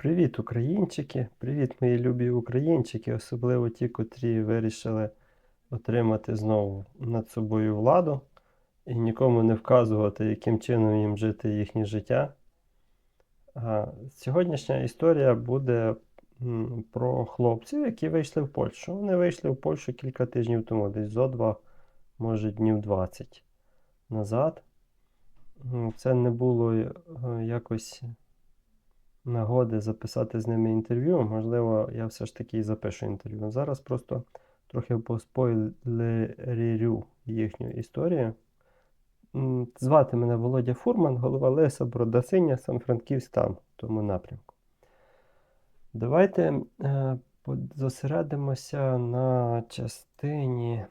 Привіт, українчики! Привіт, мої любі українчики, особливо ті, котрі вирішили отримати знову над собою владу і нікому не вказувати, яким чином їм жити їхнє життя. А, Сьогоднішня історія буде про хлопців, які вийшли в Польщу. Вони вийшли в Польщу кілька тижнів тому, десь зо два, може днів 20 назад. Це не було е, якось нагоди записати з ними інтерв'ю. Можливо, я все ж таки і запишу інтерв'ю. Зараз просто трохи поспойлерю їхню історію. Звати мене Володя Фурман, голова Леса Бродасиня, Сан-Франківськ там, в тому напрямку. Давайте е, зосередимося на частині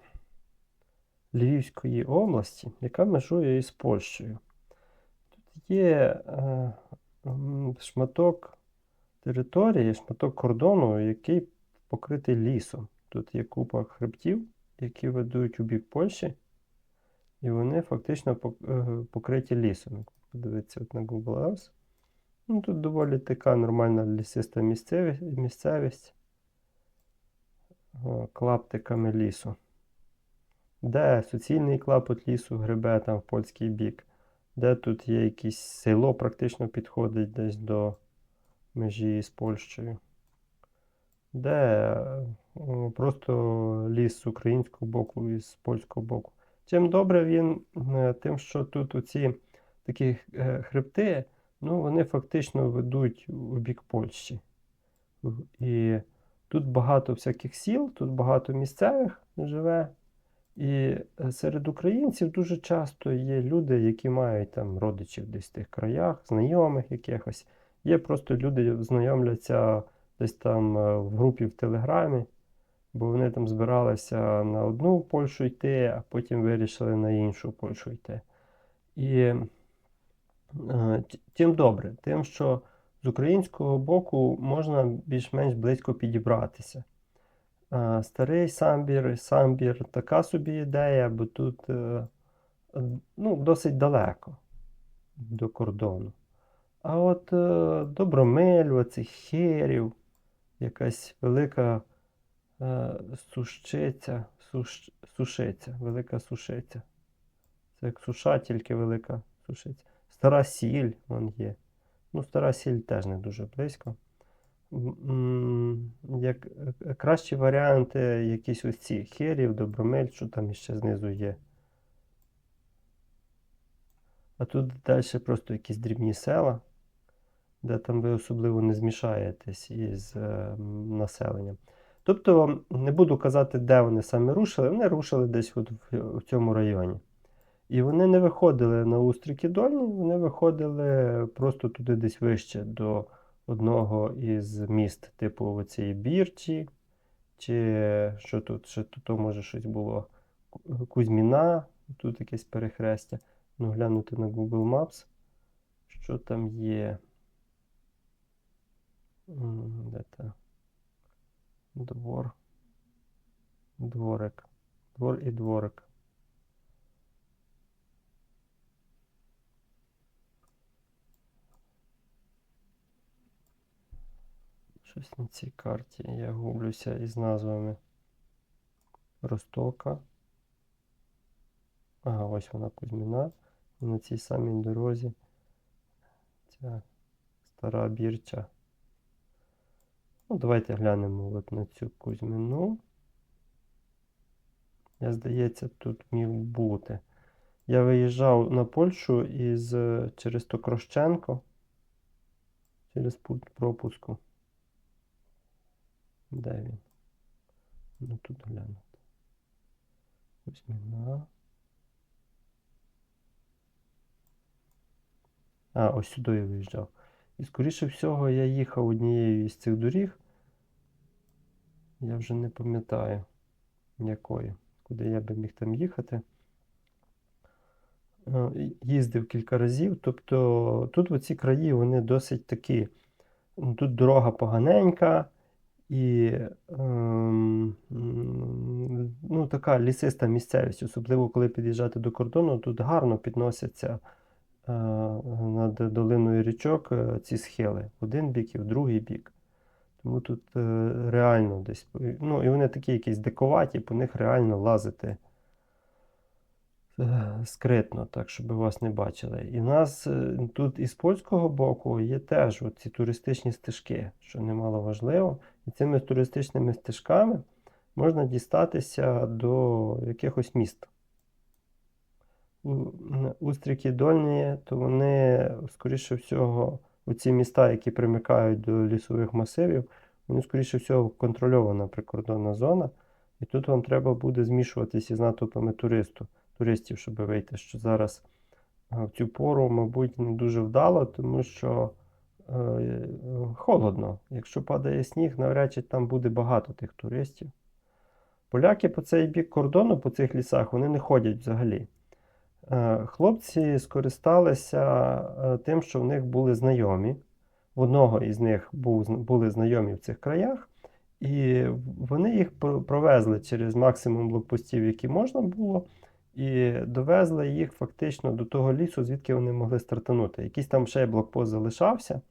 Львівської області, яка межує із Польщею. Тут є е, шматок території, шматок кордону, який покритий лісом. Тут є купа хребтів, які ведуть у бік Польщі, і вони фактично е, покриті лісом. Подивіться от на Google Earth. Ну, тут доволі така нормальна лісиста місцевість, місцевість клаптиками лісу. Де суцільний клапот лісу гребе там в польський бік, де тут є якесь село, практично підходить десь до межі з Польщею, де е, просто ліс з українського боку і з польського боку. Чим добре він, е, тим, що тут оці такі е, хребти, ну, вони фактично ведуть у бік Польщі. І тут багато всяких сіл, тут багато місцевих живе. І е, серед українців дуже часто є люди, які мають там родичів десь в тих краях, знайомих якихось. Є просто люди знайомляться десь там е, в групі в Телеграмі, бо вони там збиралися на одну Польщу йти, а потім вирішили на іншу Польщу йти. І е, тим добре, тим, що з українського боку можна більш-менш близько підібратися. Старий самбір, самбір така собі ідея, бо тут е, ну, досить далеко до кордону. А от е, Добромиль, оцих херів, якась велика е, суш, сушиця, велика сушиця. Це як суша, тільки велика сушиця. Стара сіль вон є. Ну, стара сіль теж не дуже близько. Як е, кращі варіанти, якісь ось ці херів, добромиль, що там іще знизу є. А тут далі просто якісь дрібні села, де там ви особливо не змішаєтесь із е, населенням. Тобто, не буду казати, де вони саме рушили, вони рушили десь от в, в цьому районі. І вони не виходили на Устрики Дольні, вони виходили просто туди десь вище до одного із міст, типу оцієї Бірчі, чи що тут, ще тут може щось було. Кузьміна, тут якесь перехрестя. Ну, глянути на Google Maps, що там є. Де це? Двор. Дворик. Двор і дворик. Щось на цій карті. Я гублюся із назвами. Ростока. Ага, ось вона Кузьміна. На цій самій дорозі ця стара бірча. Ну, давайте глянемо от на цю Кузьміну. Я, здається, тут міг бути. Я виїжджав на Польщу із через Токрощенко. Через пункт пропуску. Де він? Ну тут глянути. Кузьміна. А, ось сюди я виїжджав. І скоріше всього я їхав однією із цих доріг. Я вже не пам'ятаю, якою, куди я би міг там їхати. Е, Їздив кілька разів. Тобто тут оці краї вони досить такі. ну, Тут дорога поганенька і ем, ну, така лісиста місцевість, особливо коли під'їжджати до кордону, тут гарно підносяться е, над долиною річок е, ці схили один бік і в другий бік. Тому тут е, реально десь. Ну, і вони такі якісь диковаті, по них реально лазити скритно, так, щоб вас не бачили. І в нас тут із польського боку є теж ці туристичні стежки, що немало важливо. І цими туристичними стежками можна дістатися до якихось міст. Устріки Дольні, то вони, скоріше всього, ці міста, які примикають до лісових масивів, вони, скоріше всього, контрольована прикордонна зона. І тут вам треба буде змішуватися з натовпами туристу, туристів, щоб вийти. Що зараз в цю пору, мабуть, не дуже вдало, тому що холодно. Якщо падає сніг, навряд чи там буде багато тих туристів. Поляки по цей бік кордону, по цих лісах, вони не ходять взагалі. Е, Хлопці скористалися е, тим, що в них були знайомі. В одного із них були знайомі в цих краях, і вони їх провезли через максимум блокпостів, які можна було, і довезли їх фактично до того лісу, звідки вони могли стартанути. Якийсь там ще блокпост залишався,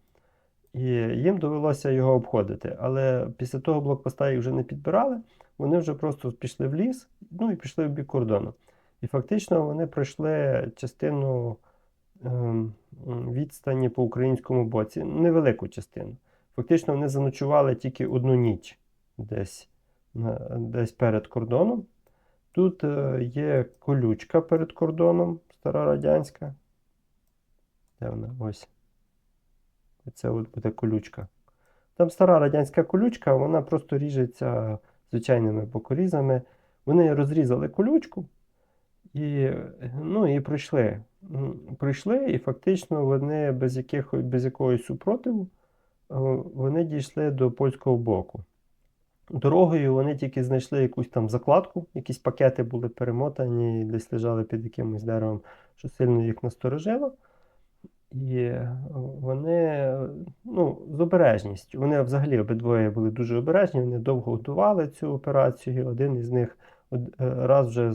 і їм довелося його обходити. Але після того блокпоста їх вже не підбирали, вони вже просто пішли в ліс, ну і пішли в бік кордону. І фактично вони пройшли частину ем, відстані по українському боці, невелику частину. Фактично вони заночували тільки одну ніч десь, десь перед кордоном. Тут е, є колючка перед кордоном, стара радянська. Де вона? Ось. Це от буде колючка. Там стара радянська колючка, вона просто ріжеться звичайними бокорізами. Вони розрізали колючку і, ну, і пройшли. М, Пройшли, і фактично вони без, яких, без якогось супротиву е, вони дійшли до польського боку. Дорогою вони тільки знайшли якусь там закладку, якісь пакети були перемотані, десь лежали під якимось деревом, що сильно їх насторожило. І вони ну, з обережністю. Вони взагалі обидвоє були дуже обережні, вони довго готували цю операцію. Один із них е, раз вже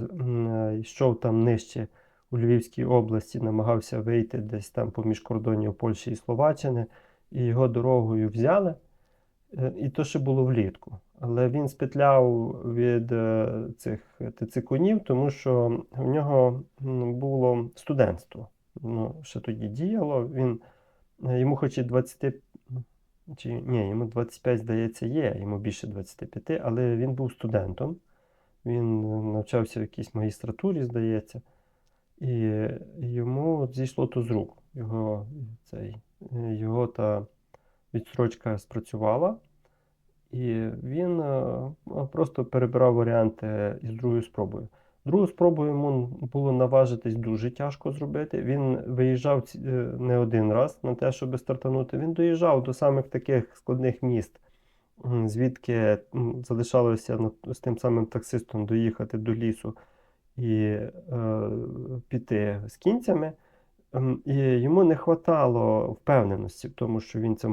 йшов там нижче у Львівській області, намагався вийти десь там поміж кордонів Польщі і Словаччини, і його дорогою взяли. Е, І то ще було влітку. Але він спетляв від е, цих тицикунів, тому що в нього було студентство. Ну, ще тоді діяло. Він, е, йому хоч і 20, чи, ні, йому 25, здається, є, йому більше 25, але він був студентом. Він е, навчався в якійсь магістратурі, здається, і йому зійшло то з рук. Його, цей, е, його та відстрочка спрацювала, і він е, просто перебирав варіанти із другою спробою. Другу спробу йому було наважитись дуже тяжко зробити. Він виїжджав е, не один раз на те, щоб стартанути. Він доїжджав до самих таких складних міст, звідки залишалося з тим самим таксистом доїхати до лісу і е, піти з кінцями. Ем, І йому не вистачало впевненості в тому, що він це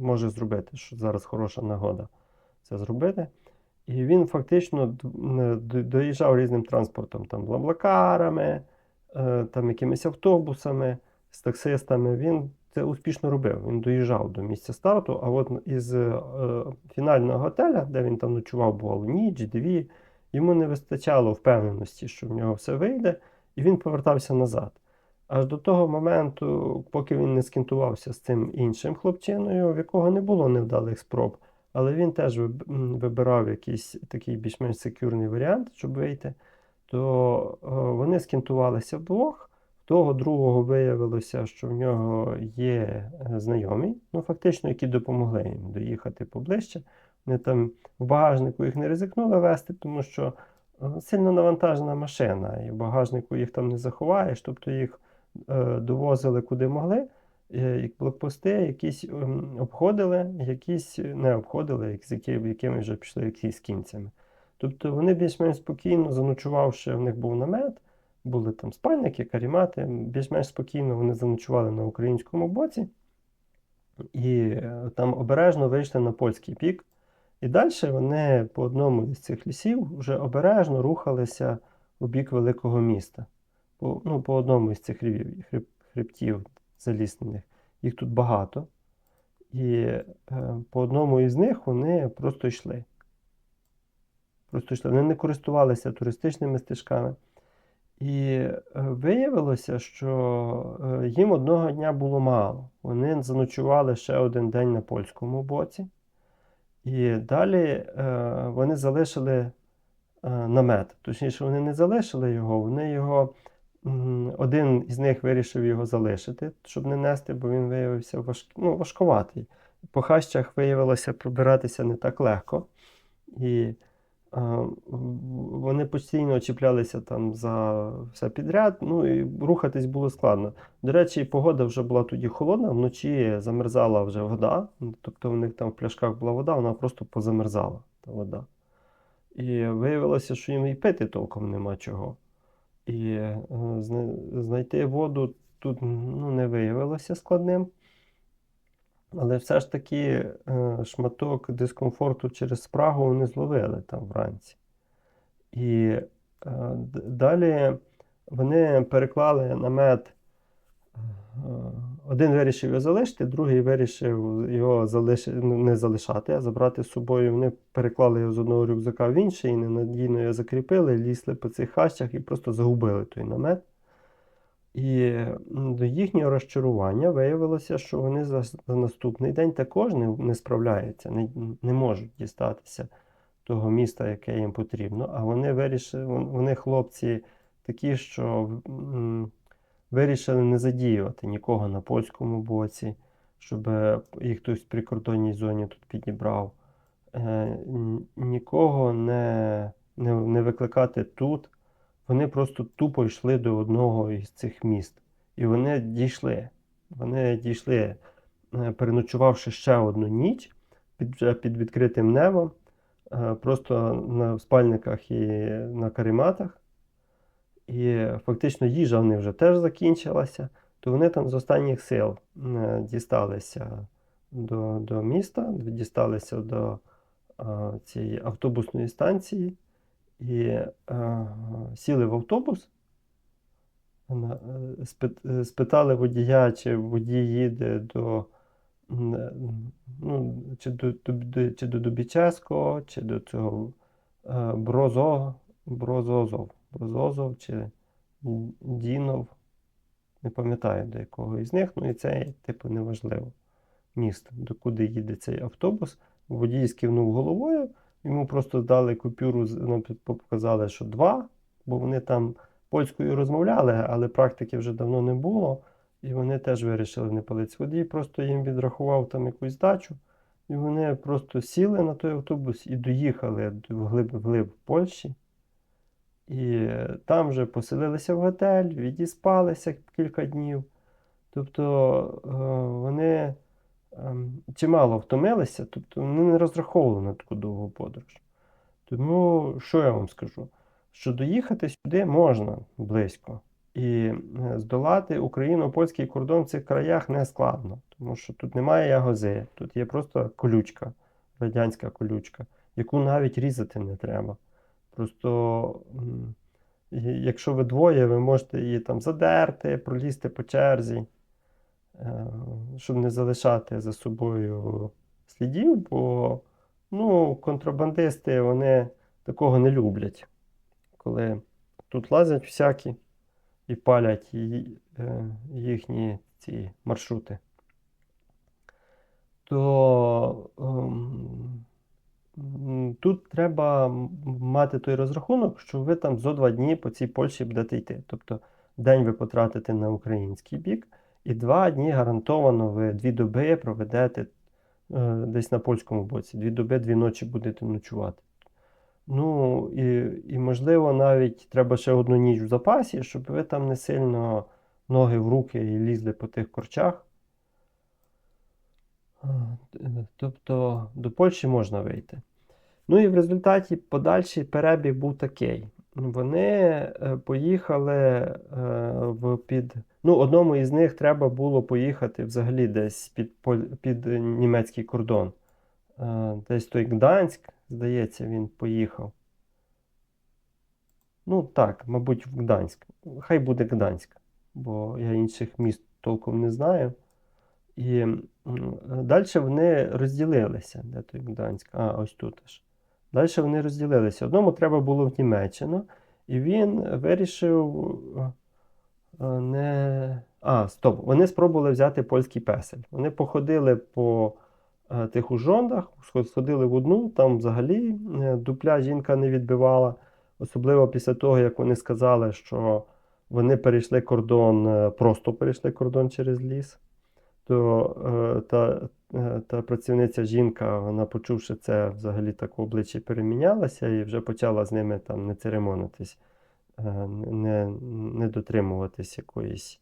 може зробити, що зараз хороша нагода це зробити. І він фактично доїжджав різним транспортом, там блаблакарами, е, там якимись автобусами, з таксистами. Він це успішно робив. Він доїжджав до місця старту. А от із е, фінального готеля, де він там ночував, бувало ніч, дві, йому не вистачало впевненості, що в нього все вийде, і він повертався назад. Аж до того моменту, поки він не скінтувався з цим іншим хлопчиною, в якого не було невдалих спроб, але він теж вибирав якийсь такий більш-менш секюрний варіант, щоб вийти, то е, вони скінтувалися вдвох. Того другого виявилося, що в нього є е, знайомі, ну фактично, які допомогли їм доїхати поближче. Вони там в багажнику їх не ризикнули вести, тому що е, сильно навантажена машина, і в багажнику їх там не заховаєш, тобто їх довозили куди могли. Е, і Блокпости якісь ем, обходили, якісь не обходили, з якими вже пішли якісь кінцями. Тобто вони більш-менш спокійно, заночувавши, в них був намет, були там спальники, карімати, більш-менш спокійно вони заночували на українському боці і е, там обережно вийшли на польський бік. І далі вони по одному із цих лісів вже обережно рухалися у бік великого міста. по, ну, по одному із цих хребтів заліснених. Їх тут багато. І е, по одному із них вони просто йшли. Просто йшли. Вони не користувалися туристичними стежками. І е, виявилося, що е, їм одного дня було мало. Вони заночували ще один день на польському боці. І далі вони залишили намет. Точніше, вони не залишили його, вони його. Один із них вирішив його залишити, щоб не нести, бо він виявився важ... ну, важкуватий. По хащах виявилося пробиратися не так легко. І а, вони постійно чіплялися там за все підряд, ну і рухатись було складно. До речі, погода вже була тоді холодна, вночі замерзала вже вода. Тобто у них там в пляшках була вода, вона просто позамерзала, та вода. І виявилося, що їм і пити толком нема чого. І е, знайти воду тут ну, не виявилося складним. Але все ж таки е, шматок дискомфорту через спрагу вони зловили там вранці. І е, далі вони переклали намет. Один вирішив його залишити, другий вирішив його залиш... ну, не залишати, а забрати з собою. Вони переклали його з одного рюкзака в інший, і ненадійно його закріпили, лізли по цих хащах і просто загубили той намет. І до їхнього розчарування виявилося, що вони за, наступний день також не, не справляються, не, не можуть дістатися того міста, яке їм потрібно. А вони вирішили, вони хлопці такі, що вирішили не задіювати нікого на польському боці, щоб е, їх хтось в прикордонній зоні тут підібрав. Е, нікого не, не, не викликати тут. Вони просто тупо йшли до одного із цих міст. І вони дійшли. Вони дійшли, е, переночувавши ще одну ніч під, під відкритим небом, просто на спальниках і на карематах. І фактично їжа в них вже теж закінчилася, то вони там з останніх сил е, дісталися до, до міста, дісталися до е, цієї автобусної станції і е, сіли в автобус, спитали водія, чи водій їде до, ну, чи до, до, чи до Дубічевського, чи до цього Брозо, Брозозов, Брозозов, чи Дінов. Не пам'ятаю до якого із них, ну і це, типу, неважливо. Місто, до куди їде цей автобус. Водій скивнув головою, йому просто дали купюру, ну, показали, що два, бо вони там польською розмовляли, але практики вже давно не було. І вони теж вирішили не палити. Водій просто їм відрахував там якусь здачу, і вони просто сіли на той автобус і доїхали до- вглиб, вглиб Польщі. І там вже поселилися в готель, відіспалися кілька днів. Тобто е, вони ем, чимало втомилися, тобто вони не розраховували на таку довгу подорож. Тому що я вам скажу? Що доїхати сюди можна близько. І е, здолати україно-польський кордон в цих краях не складно, тому що тут немає ягози, тут є просто колючка, радянська колючка, яку навіть різати не треба. Просто якщо ви двоє, ви можете її там задерти, пролізти по черзі, е, щоб не залишати за собою слідів, бо ну, контрабандисти вони такого не люблять, коли тут лазять всякі і палять е, їхні ці маршрути. То ем, тут треба мати той розрахунок, що ви там зо два дні по цій Польщі будете йти. Тобто день ви потратите на український бік, і два дні гарантовано ви дві доби проведете е, десь на польському боці. Дві доби, дві ночі будете ночувати. Ну, і, і можливо, навіть треба ще одну ніч в запасі, щоб ви там не сильно ноги в руки і лізли по тих корчах. Е, Тобто до Польщі можна вийти. Ну і в результаті подальший перебіг був такий. Вони е, поїхали е, в під. Ну, одному із них треба було поїхати взагалі десь під, під німецький кордон. Десь той Гданськ, здається, він поїхав. Ну так, мабуть, в Гданськ. Хай буде Гданськ, бо я інших міст толком не знаю. І далі вони розділилися. Де той Гданськ? А, ось тут аж. Далі вони розділилися. Одному треба було в Німеччину, і він вирішив е, не. А, стоп. Вони спробували взяти польський песель. Вони походили по е, тих ужондах, сходили в одну, там взагалі е, дупля жінка не відбивала. Особливо після того, як вони сказали, що вони перейшли кордон, е, просто перейшли кордон через ліс, то е, та, е, та працівниця жінка, вона, почувши це, взагалі так в обличчі перемінялася і вже почала з ними там не церемонитись, е, не, не дотримуватись якоїсь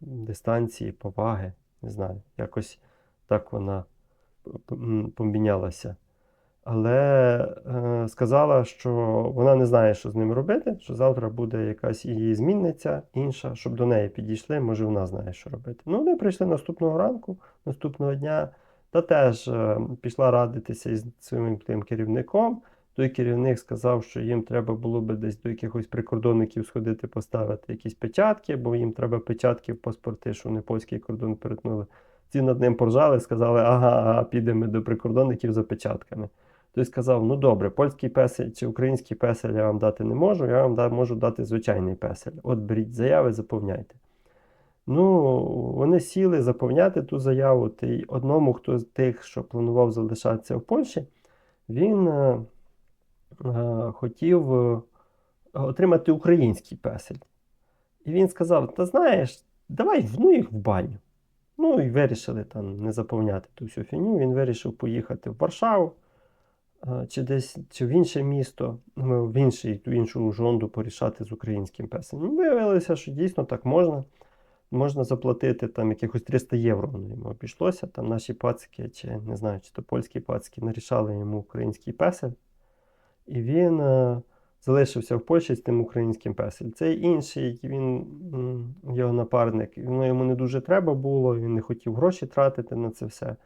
дистанції, поваги. Не знаю, якось так вона помінялася. Але е, сказала, що вона не знає, що з ним робити, що завтра буде якась її змінниця інша, щоб до неї підійшли, може вона знає, що робити. Ну, вони прийшли наступного ранку, наступного дня, та теж е, пішла радитися із своїм тим керівником. Той керівник сказав, що їм треба було би десь до якихось прикордонників сходити, поставити якісь печатки, бо їм треба печатки в паспорти, що вони польський кордон перетнули. Ці над ним поржали, сказали, ага, ага, підемо до прикордонників за печатками. Той сказав: ну добре, польський песель чи український песель я вам дати не можу, я вам можу дати звичайний песель. От беріть заяви, заповняйте. Ну, вони сіли заповняти ту заяву. Й одному, хто з тих, що планував залишатися в Польщі, він е, е, хотів е, отримати український песель. І він сказав: Та знаєш, давай ну їх в баню. Ну і вирішили там не заповняти ту всю фіню. Він вирішив поїхати в Варшаву чи десь чи в інше місто, ну, в інший, в іншу жонду порішати з українським песенем. Виявилося, що дійсно так можна. Можна заплатити там якихось 300 євро воно йому обійшлося. Там наші пацики, чи не знаю, чи то польські пацики нарішали йому український песель. І він е, залишився в Польщі з тим українським песель. Цей інший, він, його напарник, воно йому не дуже треба було, він не хотів гроші тратити на це все.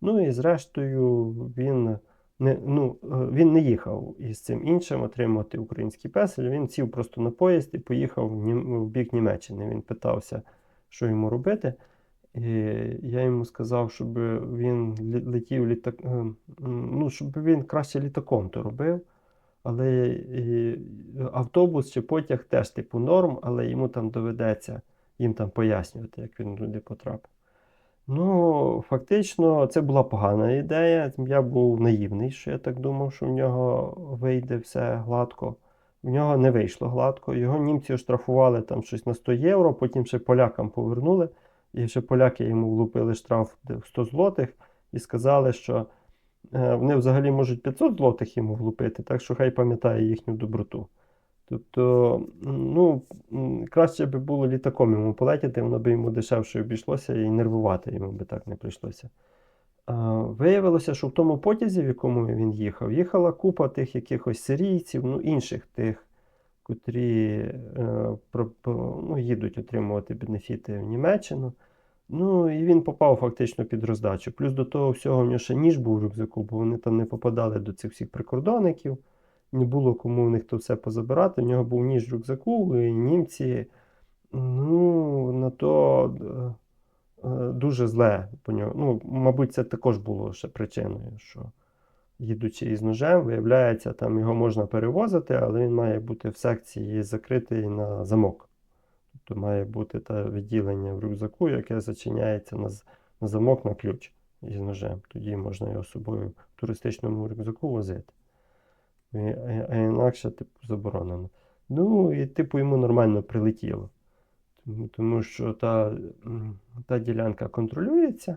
Ну і зрештою він не, ну, е, він не їхав із цим іншим отримувати український песель. Він сів просто на поїзд і поїхав в, в бік Німеччини. Він питався, що йому робити. І я йому сказав, щоб він летів літак, е, ну, щоб він краще літаком то робив. Але і, автобус чи потяг теж типу норм, але йому там доведеться їм там пояснювати, як він туди потрапив. Ну, фактично, це була погана ідея. Я був наївний, що я так думав, що в нього вийде все гладко. В нього не вийшло гладко. Його німці оштрафували там щось на 100 євро, потім ще полякам повернули. І ще поляки йому влупили штраф в 100 злотих і сказали, що е, вони взагалі можуть 500 злотих йому влупити, так що хай пам'ятає їхню доброту. Тобто, ну, краще би було літаком йому полетіти, воно би йому дешевше обійшлося і нервувати йому би так не прийшлося. Виявилося, що в тому потязі, в якому він їхав, їхала купа тих якихось сирійців, ну, інших тих, котрі е, ну, їдуть отримувати бенефіти в Німеччину. Ну, і він попав фактично під роздачу. Плюс до того всього в нього ще ніж був в рюкзаку, бо вони там не попадали до цих всіх прикордонників не було кому в них то все позабирати. У нього був ніж в рюкзаку, і німці ну, на то е, е, дуже зле по нього. Ну, мабуть, це також було ще причиною, що їдучи із ножем, виявляється, там його можна перевозити, але він має бути в секції закритий на замок. Тобто має бути те відділення в рюкзаку, яке зачиняється на, на замок на ключ із ножем. Тоді можна його з собою в туристичному рюкзаку возити. А інакше, типу, заборонено. Ну, і типу йому нормально прилетіло. Тому, тому що та, та ділянка контролюється,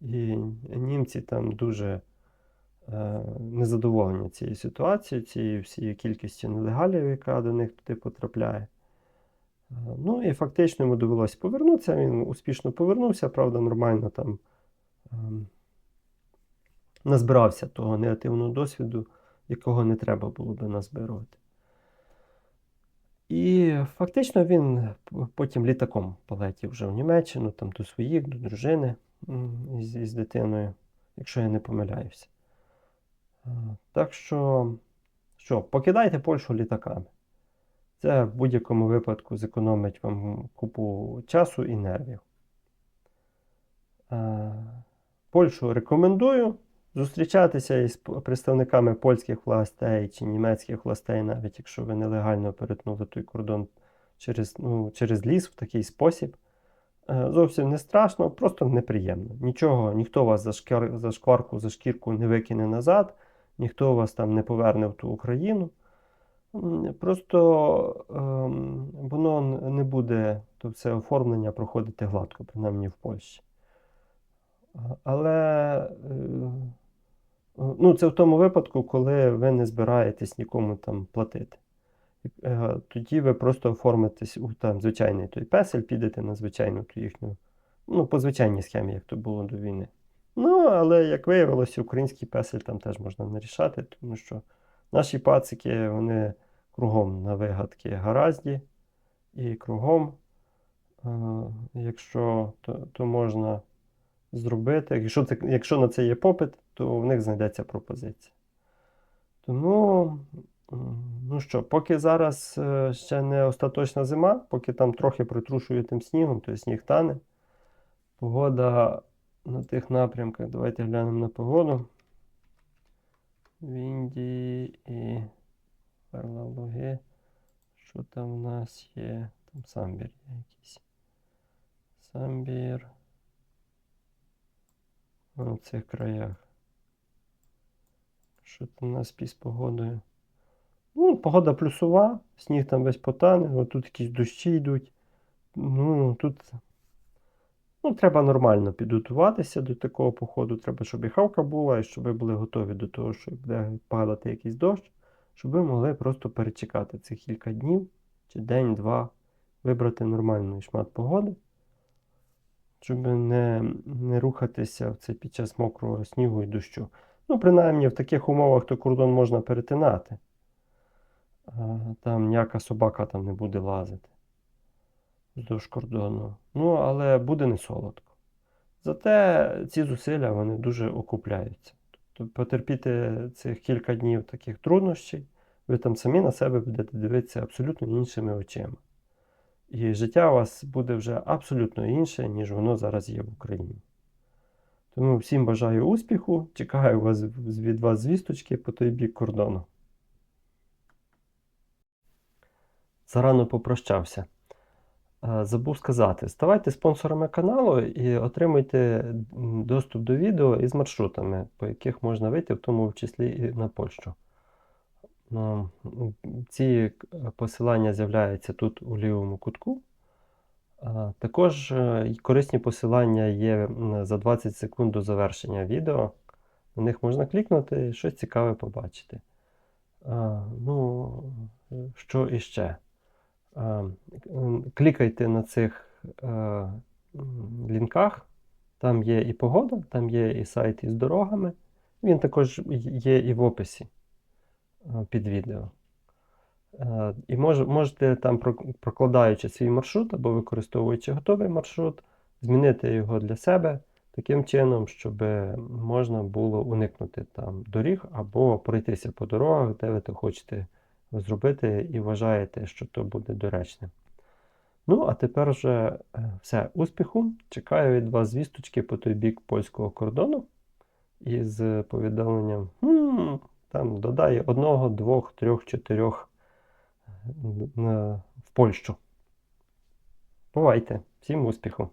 і німці там дуже е, незадоволені цією ситуацією, цією всією кількістю нелегалів, яка до них туди потрапляє. Е, Ну і фактично йому довелося повернутися. Він успішно повернувся, правда, нормально там ем, назбирався того негативного досвіду, якого не треба було би назбирувати. І фактично він потім літаком полетів вже в Німеччину, там до своїх, до дружини із, із дитиною, якщо я не помиляюся. Е, Так що, що покидайте Польщу літаками. Це в будь-якому випадку зекономить вам купу часу і нервів. Е, Польщу рекомендую зустрічатися із представниками польських властей чи німецьких властей, навіть якщо ви нелегально перетнули той кордон через, ну, через ліс в такий спосіб. Е, Зовсім не страшно, просто неприємно. Нічого, ніхто вас за, шкір, за шкварку, за шкірку не викине назад, ніхто вас там не поверне в ту Україну. Просто ем, воно не буде то все оформлення проходити гладко, принаймні в Польщі. Але е, ну, це в тому випадку, коли ви не збираєтесь нікому там платити. Е, Тоді ви просто оформитесь у там звичайний той песель, підете на звичайну ту їхню, ну, по звичайній схемі, як то було до війни. Ну, але як виявилося, український песель там теж можна нарішати, тому що наші пацики, вони кругом на вигадки гаразді, і кругом, е, якщо то, то можна зробити, якщо, це, якщо на це є попит, то в них знайдеться пропозиція. Тому, ну що, поки зараз е, ще не остаточна зима, поки там трохи притрушує тим снігом, то сніг тане. Погода на тих напрямках. Давайте глянемо на погоду. Вінді і Перлалуги. Що там в нас є? Там самбір є якийсь. Самбір. В цих краях. Що у нас з погодою? Ну, погода плюсова, сніг там весь потане, отут якісь дощі йдуть. Ну, тут ну, треба нормально підготуватися до такого походу. Треба, щоб і хавка була, і щоб ви були готові до того, що буде падати якийсь дощ, щоб ви могли просто перечекати цих кілька днів чи день-два, вибрати нормальний шмат погоди, щоб не, не рухатися в це під час мокрого снігу і дощу. Ну, принаймні, в таких умовах то кордон можна перетинати. Там ніяка собака там не буде лазити вздовж кордону. Ну, але буде не солодко. Зате ці зусилля вони дуже окупляються. Тобто потерпіти цих кілька днів таких труднощів, ви там самі на себе будете дивитися абсолютно іншими очима. І життя у вас буде вже абсолютно інше, ніж воно зараз є в Україні. Тому всім бажаю успіху, чекаю вас, від вас звісточки по той бік кордону. Зарано попрощався. Е, Забув сказати, ставайте спонсорами каналу і отримуйте доступ до відео із маршрутами, по яких можна вийти, в тому числі і на Польщу. Ну, Ці посилання з'являються тут у лівому кутку. Також е, корисні посилання є за 20 секунд до завершення відео. На них можна клікнути і щось цікаве побачити. Ну, е, що іще? Клікайте на цих е, лінках. Там є і погода, там є і сайт із дорогами. Він також є і в описі е, під відео. Е, І мож, можете там, прокладаючи свій маршрут або використовуючи готовий маршрут, змінити його для себе таким чином, щоб можна було уникнути там доріг або пройтися по дорогах, де ви то хочете зробити і вважаєте, що то буде доречним. Ну, а тепер вже е, все. Успіху! Чекаю від вас звісточки по той бік польського кордону із повідомленням «Хм, там додає одного, двох, трьох, чотирьох е, в Польщу. Бувайте! Всім успіху!